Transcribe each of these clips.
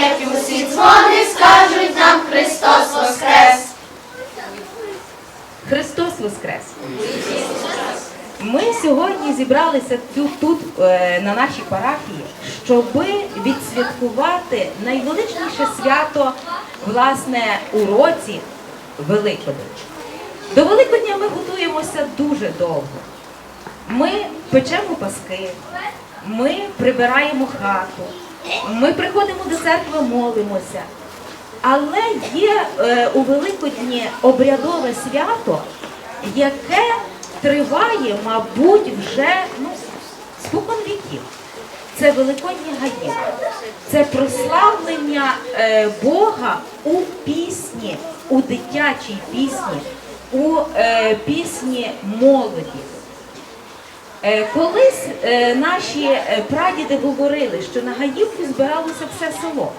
задзвонять усі дзвони, скажуть нам Христос Воскрес. Христос Воскрес! Ми сьогодні зібралися тут, тут е, на нашій парафії, щоб відсвяткувати найвеличніше свято власне у році Великодень. До Великодня ми готуємося дуже довго. Ми печемо паски, ми прибираємо хату, ми приходимо до церкви, молимося. Але є е, у Великодні обрядове свято, яке триває, мабуть, вже ну, спокон віків. Це Великодні гаї. Це прославлення е, Бога у пісні, у дитячій пісні, у е, пісні молоді. Е, Колись е, наші е, прадіди говорили, що на Гаївку збиралося все село.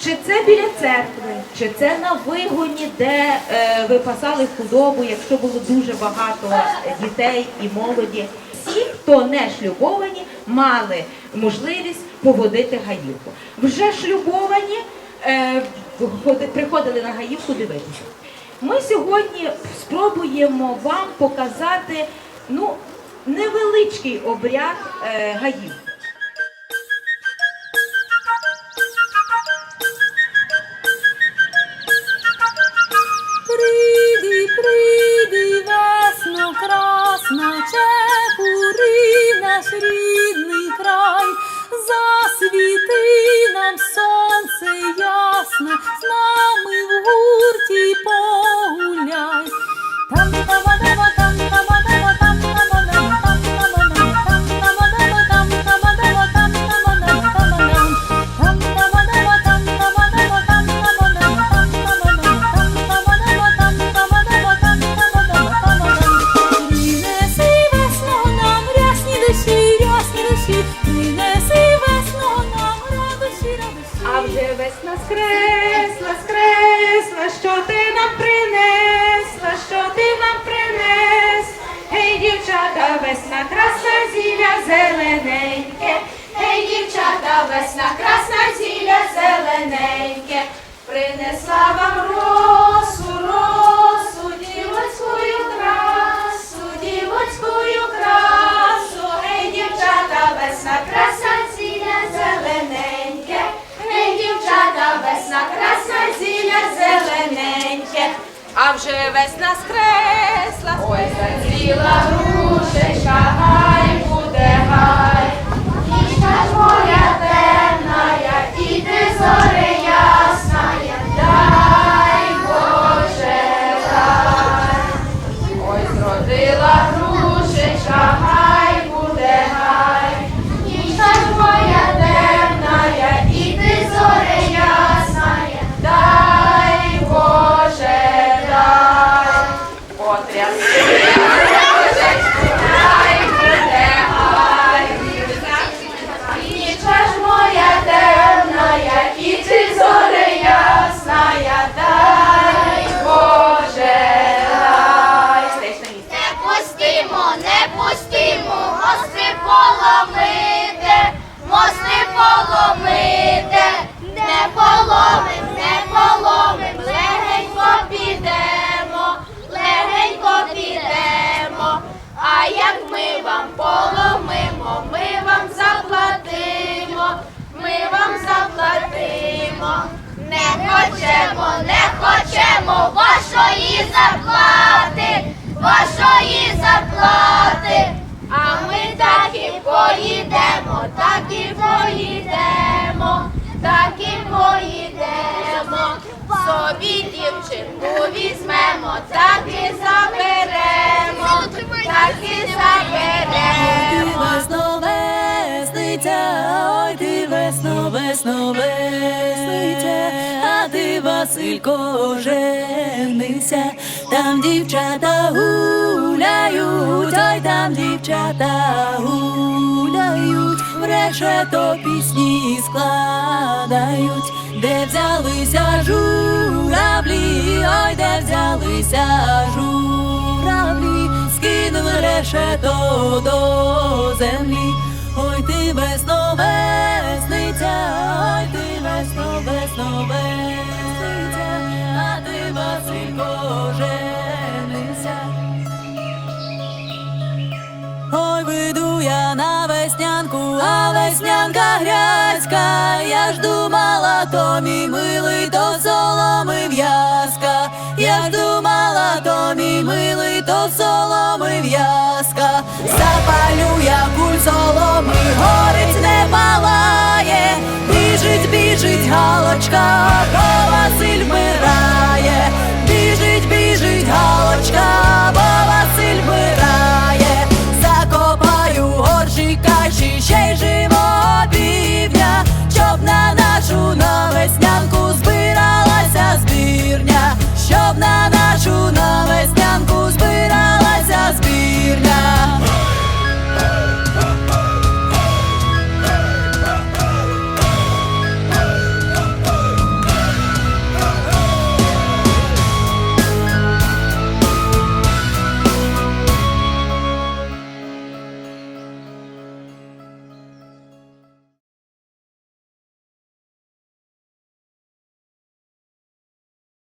Чи це біля церкви, чи це на вигоні, де випасали худобу, якщо було дуже багато дітей і молоді. Всі, хто не шлюбовані, мали можливість погодити гаївку. Вже шлюбовані приходили на гаївку дивитися. Ми сьогодні спробуємо вам показати ну, невеличкий обряд е, гаївки. Приди, приди, весно красна, чепури наш рідний край, засвіти нам сонце ясне, з нами в гурті принесла вам росу, росу, дівоцькую красу, дівоцькую красу. Гей, дівчата, весна красна зілля зелененьке, гей, дівчата, весна красна зілля зелененьке. А вже весна скресла, Ой, зацвіла грушечка, пустимо, не пустимо, мости поломити, не поломим, не поломим, легенько підемо, легенько підемо. А як ми вам поломимо, ми вам заплатимо, ми вам заплатимо. Не хочемо, не хочемо вашої зарплати, вашої зарплати. А ми так і поїдемо, так і поїдемо, так і поїдемо. Собі дівчинку візьмемо, так і заберемо, так і Василько женися, там дівчата гуляють, ой там дівчата гуляють, в решето пісні складають, де взялися журавлі, ой де взялися журавлі, скинули решето до землі. Ой, а веснянка грязька, я ж думала, то мій милий, то соломи в'язка, я ж думала, то мій милий, то соломи в'язка, запалю я куль соломи, горить не палає, біжить, біжить галочка,